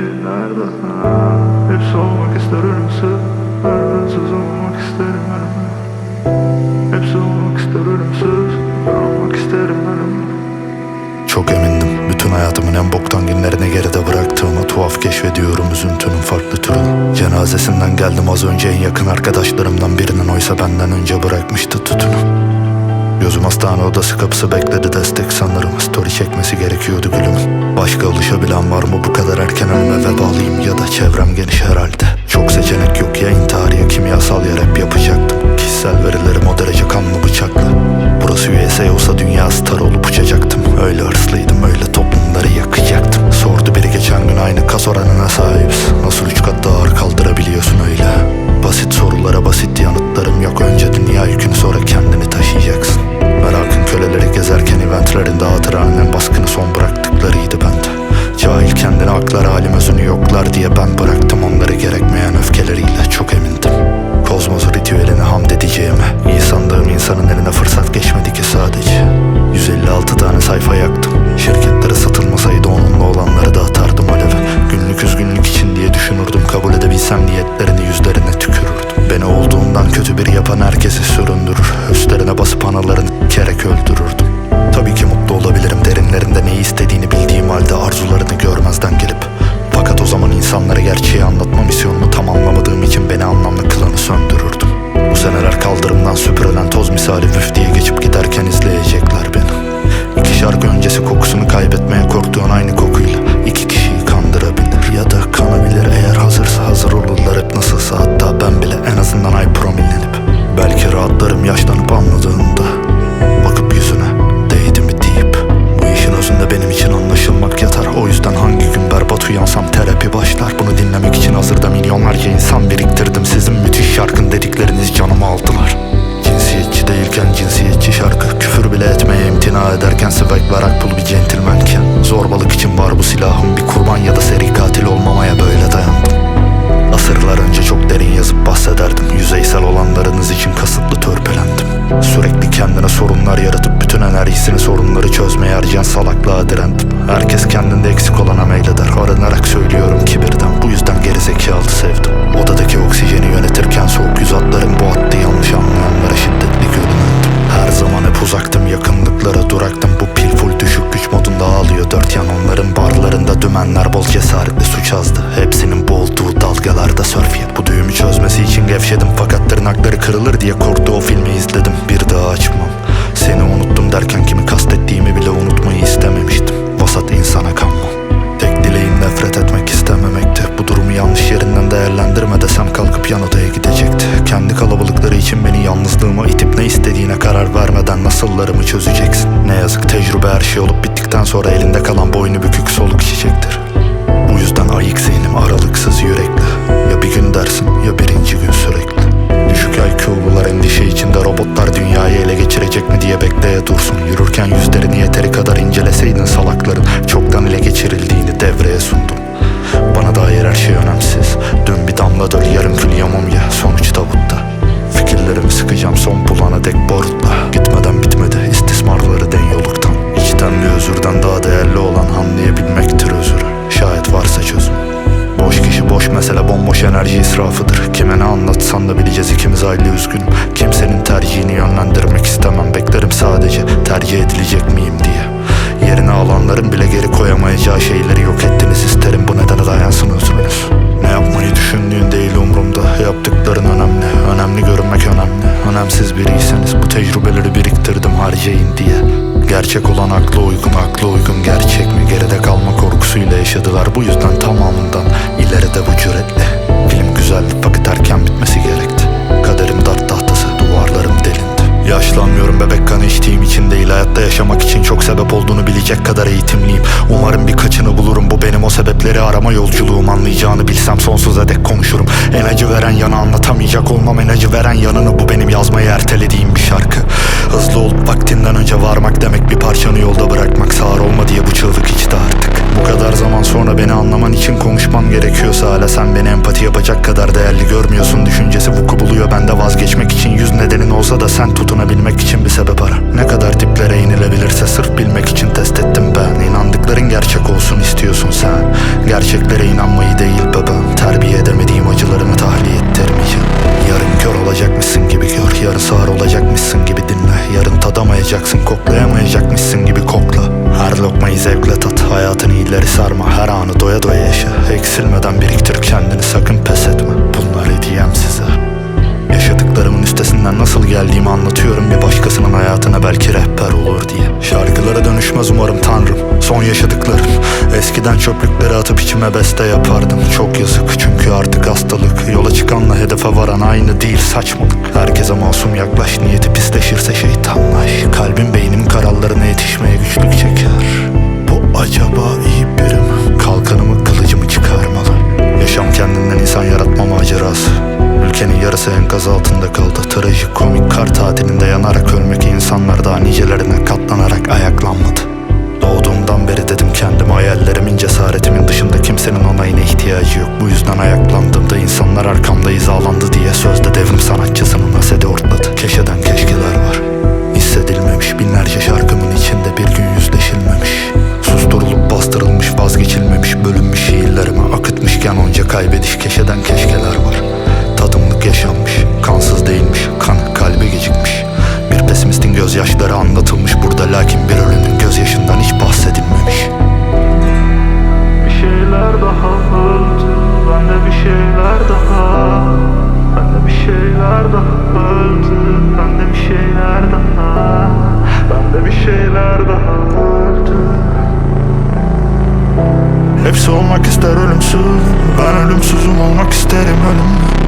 nerede? Ha, hepsi olmak ister ölümsüz. Ölümsüz olmak isterim ölümlü. Hepsi olmak ister ölümsüz. Olmak isterim ölümlü. Çok emindim. Bütün hayatımın en boktan günlerini geride bıraktığımı Tuhaf keşfediyorum üzüntünün farklı türünü Cenazesinden geldim az önce en yakın arkadaşlarımdan birinin. Oysa benden önce bırakmıştı tutunu Gözüm hastane odası kapısı bekledi destek sanırım. Story çekmesi gerekiyordu gülümün Başka alışabilen var mı? Bu kadar erken ölüme vebalıyım Ya da çevrem geniş herhalde. Çok seçenek yok ya intihar ya kimyasal ya rap yapacaktım. Kişisel verilerim o derece kanlı bıçaklı. Burası USA olsa dünya star olup uçacaktım. Öyle hırslıydım öyle toplumları yakacaktım. Sordu biri geçen gün aynı kas oranına sahibiz Nasıl üç Cahil kendini aklar halim özünü yoklar diye ben bıraktım onları gerekmeyen öfkeleriyle çok emindim. Kozmos ritüeline hamd edeceğime İyi sandığım insanın eline fırsat geçmedi ki sadece. 156 tane sayfa yaktım imtina ederken Swag ve pul bir centilmenken Zorbalık için var bu silahım Bir kurban ya da seri katil olmamaya böyle dayandım. Asırlar önce çok derin yazıp bahsederdim Yüzeysel olanlarınız için kasıtlı törpülendim Sürekli kendine sorunlar yaratıp Bütün enerjisini sorunları çözmeye harcayan salaklığa direndim. Herkes kendinde eksik olana meyleder Arınarak söylüyorum kibirden Bu yüzden gerizekalı sevdim. Odadaki oksijeni yönetirken soğuk yüz atlarım Bu attı kırılır diye korktu o filmi izledim Bir daha açmam. Seni unuttum derken kimi kastettiğimi bile unutmayı istememiştim. Vasat insana kanmam Tek dileğim nefret etmek istememekti. Bu durumu yanlış yerinden değerlendirme desem kalkıp yan odaya gidecekti. Kendi kalabalıkları için beni yalnızlığıma itip ne istediğine karar vermeden nasıllarımı çözeceksin. Ne yazık tecrübe her şey olup bittikten sonra elinde kalan boynu bükük soluk çiçektir Bu yüzden ayık zihnim aralıksız yürekli. Ya bir gün dersin ya birinci Boş mesele bomboş enerji israfıdır. Kime ne anlatsan da bileceğiz ikimiz aile üzgünüm. Kimsenin tercihini yönlendirmek istemem. Beklerim sadece tercih edilecek miyim diye. Yerine alanların bile geri koyamayacağı şeyleri yok ettiniz. İsterim Bu nedene dayansın özrünüz Ne yapmayı düşündüğün değil umurumda. Yaptıkların önemli. Önemli görünmek önemli. Önemsiz biriyseniz bu tecrübeleri biriktirdim harcayın diye. Gerçek olan akla uygun akla uygun gerçek mi? Geride kalma korkusuyla yaşadılar. Bu yüzden tamamından ileride bu cüretle Film güzeldi fakat erken bitmesi gerekti. Kaderim dart tahtası duvarlarım delindi. Yaşlanmıyorum bebek kanı içtiğim için değil Hayatta yaşamak için çok sebep olduğunu bilecek kadar eğitimliyim. Umarım birkaçını bulurum Bu benim o sebepleri arama yolculuğum. Anlayacağını bilsem sonsuza dek konuşurum. En acı veren yanı anlatamayacak olmam En acı veren yanını bu benim yazmayı ertelediğim bir şarkı. Hızlı olup vaktinden önce varmak demek Bir parçanı yolda bırakmak sağır olma diye bu çığlık için konuşmam gerekiyorsa hala sen beni empati yapacak kadar değerli görmüyorsun. Düşüncesi vuku buluyor bende vazgeçmek için yüz nedenin olsa da sen tutunabilmek için bir sebep ara. Ne kadar diplere inilebilirse sırf bilmek için test ettim ben. İnandıkların gerçek olsun istiyorsun sen. Gerçeklere inanmayı değil baba Terbiye edemediğim acılarını tahliye ettirmeyeceğim. Yarın kör olacakmışsın gibi gör Yarın sağır olacakmışsın gibi dinle. Yarın tadamayacaksın koklayamayacakmışsın gibi kokla. Her lokmayı zevkle Hayatını ileri sarma. Her anı doya doya yaşa. Eksilmeden biriktir kendini sakın pes etme. Bunlar hediyem size. Yaşadıklarımın üstesinden nasıl geldiğimi anlatıyorum. Bir başkasının hayatına belki rehber olur diye. Şarkılara dönüşmez umarım tanrım. Son yaşadıklarım. Eskiden çöplükleri atıp içime beste yapardım. Çok yazık çünkü artık hastalık. Yola çıkanla hedefe varan aynı değil. Saçmalık. Herkese masum yaklaş. Niyeti pisleşirse şey Olmak ister ölümsüz. Ben ölümsüzüm olmak isterim ölüm